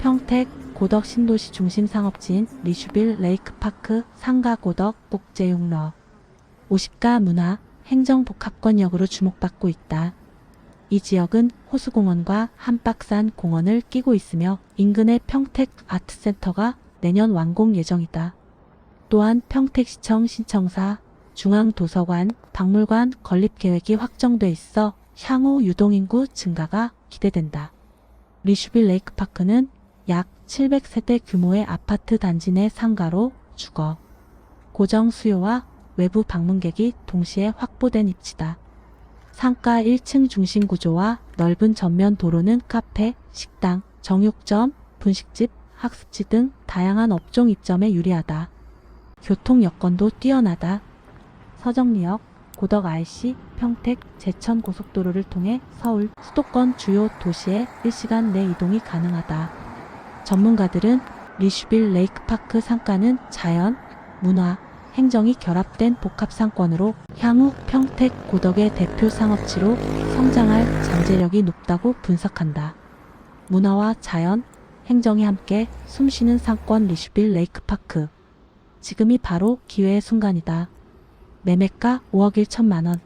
평택 고덕 신도시 중심 상업지인 리슈빌 레이크파크 상가 고덕 국제용러 50가 문화 행정복합권역으로 주목받고 있다. 이 지역은 호수공원과 한박산 공원을 끼고 있으며 인근의 평택 아트센터가 내년 완공 예정이다. 또한 평택시청 신청사, 중앙도서관, 박물관 건립 계획이 확정돼 있어 향후 유동인구 증가가 기대된다. 리슈빌 레이크파크는 약 700세대 규모의 아파트 단지 내 상가로 주거, 고정 수요와 외부 방문객이 동시에 확보된 입지다. 상가 1층 중심 구조와 넓은 전면 도로는 카페, 식당, 정육점, 분식집, 학습지 등 다양한 업종 입점에 유리하다. 교통 여건도 뛰어나다. 서정리역, 고덕 IC, 평택, 제천 고속도로를 통해 서울 수도권 주요 도시에 1시간 내 이동이 가능하다. 전문가들은 리슈빌 레이크파크 상가는 자연, 문화, 행정이 결합된 복합 상권으로 향후 평택 고덕의 대표 상업지로 성장할 잠재력이 높다고 분석한다. 문화와 자연, 행정이 함께 숨쉬는 상권 리슈빌 레이크파크. 지금이 바로 기회의 순간이다. 매매가 5억 1천만 원.